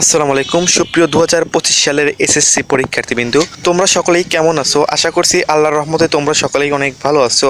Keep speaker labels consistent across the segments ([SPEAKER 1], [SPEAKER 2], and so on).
[SPEAKER 1] আসসালামু আলাইকুম। সুপ্রিয় দু হাজার পঁচিশ সালের এসএসসি পরীক্ষার্থীবৃন্দু, তোমরা সকলেই কেমন আছো? আশা করছি আল্লাহর রহমতে তোমরা সকলেই অনেক ভালো আছো।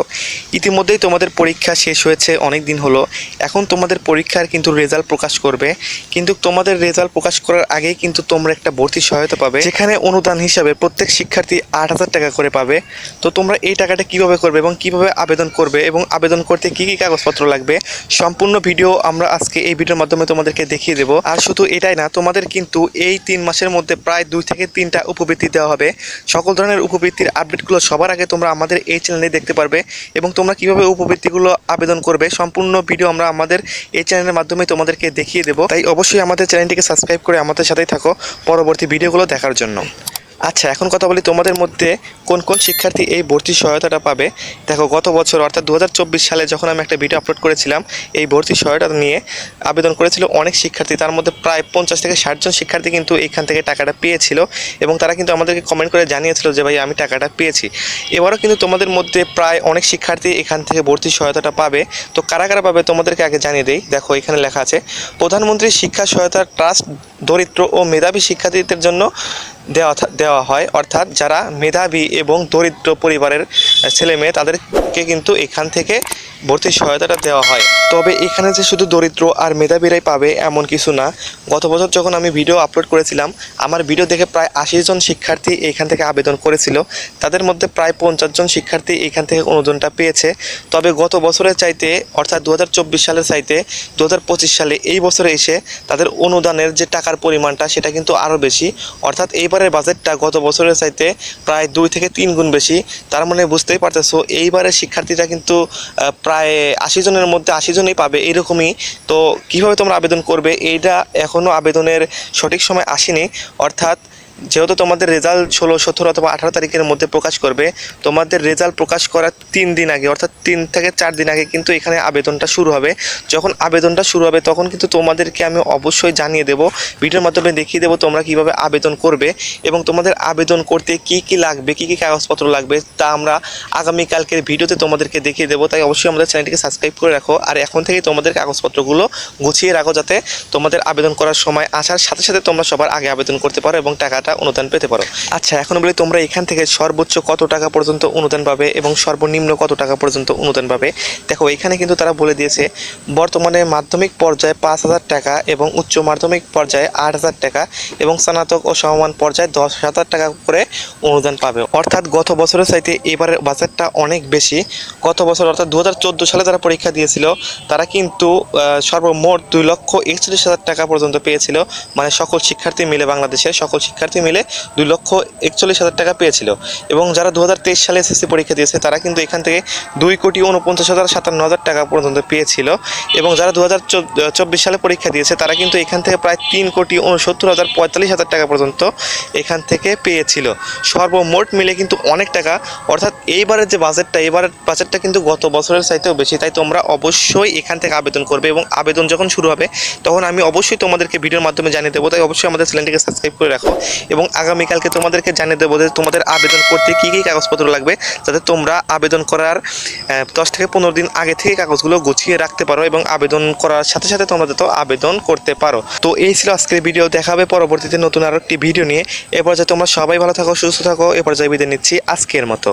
[SPEAKER 1] ইতিমধ্যেই তোমাদের পরীক্ষা শেষ হয়েছে, অনেক দিন হলো। এখন তোমাদের পরীক্ষার কিন্তু রেজাল্ট প্রকাশ করবে। কিন্তু তোমাদের রেজাল্ট প্রকাশ করার আগেই কিন্তু তোমরা একটা ভর্তি সহায়তা পাবে। যেখানে অনুদান হিসাবে প্রত্যেক শিক্ষার্থী আট হাজার টাকা করে পাবে। তো তোমরা এই টাকাটা কীভাবে করবে এবং কীভাবে আবেদন করবে এবং আবেদন করতে কি কি কাগজপত্র লাগবে, সম্পূর্ণ ভিডিও আমরা আজকে এই ভিডিওর মাধ্যমে তোমাদেরকে দেখিয়ে দেবো। আর শুধু এটাই না, তোমাদের কিন্তু এই তিন মাসের মধ্যে প্রায় দুই থেকে তিনটা উপবৃত্তি দেওয়া হবে। সকল ধরনের উপবৃত্তির আপডেটগুলো সবার আগে তোমরা আমাদের এই চ্যানেলে দেখতে পারবে এবং তোমরা কীভাবে উপবৃত্তিগুলো আবেদন করবে সম্পূর্ণ ভিডিও আমরা আমাদের এই চ্যানেলের মাধ্যমে তোমাদেরকে দেখিয়ে দেবো। তাই অবশ্যই আমাদের চ্যানেলটিকে সাবস্ক্রাইব করে আমাদের সাথেই থাকো পরবর্তী ভিডিওগুলো দেখার জন্য। আচ্ছা এখন কথা বলি তোমাদের মধ্যে কোন কোন শিক্ষার্থী এই ভর্তি সহায়তাটা পাবে। দেখো, গত বছর অর্থাৎ দু হাজার চব্বিশ সালে যখন আমি একটা ভিডিও আপলোড করেছিলাম, এই ভর্তি সহায়তা নিয়ে আবেদন করেছিল অনেক শিক্ষার্থী। তার মধ্যে প্রায় পঞ্চাশ থেকে ষাটজন শিক্ষার্থী কিন্তু এখান থেকে টাকাটা পেয়েছিল এবং তারা কিন্তু আমাদেরকে কমেন্ট করে জানিয়েছিল যে, ভাই, আমি টাকাটা পেয়েছি। এবারও কিন্তু তোমাদের মধ্যে প্রায় অনেক শিক্ষার্থী এখান থেকে ভর্তি সহায়তাটা পাবে। তো কারা কারা পাবে তোমাদেরকে আগে জানিয়ে দেই। দেখো, এখানে লেখা আছে, প্রধানমন্ত্রী শিক্ষা সহায়তা ট্রাস্ট দরিদ্র ও মেধাবী শিক্ষার্থীদের জন্য দেওয়া দেওয়া হয়। অর্থাৎ যারা মেধাবী এবং দরিদ্র পরিবারের ছেলে মেয়ে, তাদেরকে কিন্তু এখান থেকে ভর্তির সহায়তাটা দেওয়া হয়। তবে এখানে যে শুধু দরিদ্র আর মেধাবীরাই পাবে এমন কিছু না। গত বছর যখন আমি ভিডিও আপলোড করেছিলাম, আমার ভিডিও দেখে প্রায় আশি জন শিক্ষার্থী এখান থেকে আবেদন করেছিল। তাদের মধ্যে প্রায় পঞ্চাশ জন শিক্ষার্থী এখান থেকে অনুদানটা পেয়েছে। তবে গত বছরের চাইতে, অর্থাৎ দু হাজার চব্বিশ সালের চাইতে দু হাজার পঁচিশ সালে এই বছরে এসে তাদের অনুদানের যে টাকার পরিমাণটা, সেটা কিন্তু আরও বেশি। অর্থাৎ এইবারের বাজেটটা গত বছরের চাইতে প্রায় দুই থেকে তিন গুণ বেশি। তার মানে বুঝতেই পারতেছো, এইবারের শিক্ষার্থীরা কিন্তু প্রায় আশি জনের মধ্যে আশি জনই পাবে এরকমই তো কীভাবে তোমরা আবেদন করবে? এইটা এখনও আবেদনের সঠিক সময় আসেনি। অর্থাৎ যেহেতু তোমাদের রেজাল্ট ষোলো, সতেরো অথবা আঠারো তারিখের মধ্যে প্রকাশ করবে, তোমাদের রেজাল্ট প্রকাশ করার তিন দিন আগে, অর্থাৎ তিন থেকে চার দিন আগে কিন্তু এখানে আবেদনটা শুরু হবে। যখন আবেদনটা শুরু হবে, তখন কিন্তু তোমাদেরকে আমি অবশ্যই জানিয়ে দেবো। ভিডিওর মাধ্যমে দেখিয়ে দেবো তোমরা কীভাবে আবেদন করবে এবং তোমাদের আবেদন করতে কি কি লাগবে, কি কি কাগজপত্র লাগবে, তা আমরা আগামীকালকের ভিডিওতে তোমাদেরকে দেখিয়ে দেবো। তাই অবশ্যই আমাদের চ্যানেলটিকে সাবস্ক্রাইব করে রাখো। আর এখন থেকেই তোমাদের কাগজপত্রগুলো গুছিয়ে রাখো যাতে তোমাদের আবেদন করার সময় আসার সাথে সাথে তোমরা সবার আগে আবেদন করতে পারো এবং টাকাটা অনুদান পেতে পারো। আচ্ছা এখন বলি তোমরা এখান থেকে সর্বোচ্চ কত টাকা পর্যন্ত অনুদান পাবে এবং সর্বনিম্ন কত টাকা পর্যন্ত অনুদান পাবে? দেখো, এখানে কিন্তু তারা বলে দিয়েছে, বর্তমানে মাধ্যমিক পর্যায়ে পাঁচ হাজার টাকা এবং উচ্চ মাধ্যমিক পর্যায়ে আট হাজার টাকা এবং স্নাতক ও সমমান পর্যায়ে দশ হাজার টাকা করে অনুদান পাবে। অর্থাৎ গত বছরের চাইতে এবারের বাজেটটা অনেক বেশি। গত বছর অর্থাৎ দু হাজার চোদ্দ সালে যারা পরীক্ষা দিয়েছিল, তারা কিন্তু সর্বমোট দুই লক্ষ একচল্লিশ হাজার টাকা পর্যন্ত পেয়েছিল। মানে সকল শিক্ষার্থী মিলে বাংলাদেশের সকল শিক্ষার্থী মিলে দুই লক্ষ একচল্লিশ হাজার টাকা পেয়েছিল। এবং যারা দু হাজার তেইশ সালে এসএসসি পরীক্ষা দিয়েছে, তারা কিন্তু এখান থেকে দুই কোটি উনপঞ্চাশ হাজার সাতান্ন হাজার টাকা পর্যন্ত পেয়েছিল। এবং যারা দু হাজার চব্বিশ সালে পরীক্ষা দিয়েছে, তারা কিন্তু এখান থেকে প্রায় তিন কোটি উনসত্তর হাজার পঁয়তাল্লিশ হাজার টাকা পর্যন্ত এখান থেকে পেয়েছিল। সর্বমোট মিলে কিন্তু অনেক টাকা। অর্থাৎ এইবারের যে বাজেটটা এবারের বাজেটটা কিন্তু গত বছরের চাইতেও বেশি। তাই তোমরা অবশ্যই এখান থেকে আবেদন করবে এবং আবেদন যখন শুরু হবে, তখন আমি অবশ্যই তোমাদেরকে ভিডিওর মাধ্যমে জানিয়ে দেবো। তাই অবশ্যই আমাদের চ্যানেলটিকে সাবস্ক্রাইব করে রাখো। এবং আগামীকালকে তোমাদেরকে জানিয়ে দেবো যে তোমাদের আবেদন করতে কী কী কাগজপত্র লাগবে, যাতে তোমরা আবেদন করার দশ থেকে পনেরো দিন আগে থেকে কাগজগুলো গুছিয়ে রাখতে পারো এবং আবেদন করার সাথে সাথে তোমরা যাতে আবেদন করতে পারো। তো এই ছিল আজকের ভিডিও দেখাবে পরবর্তীতে নতুন আরও একটি ভিডিও নিয়ে। এ পর্যায়ে তোমরা সবাই ভালো থাকো, সুস্থ থাকো, এ পর্যায়ে বিদায় নিচ্ছি আজকের মতো।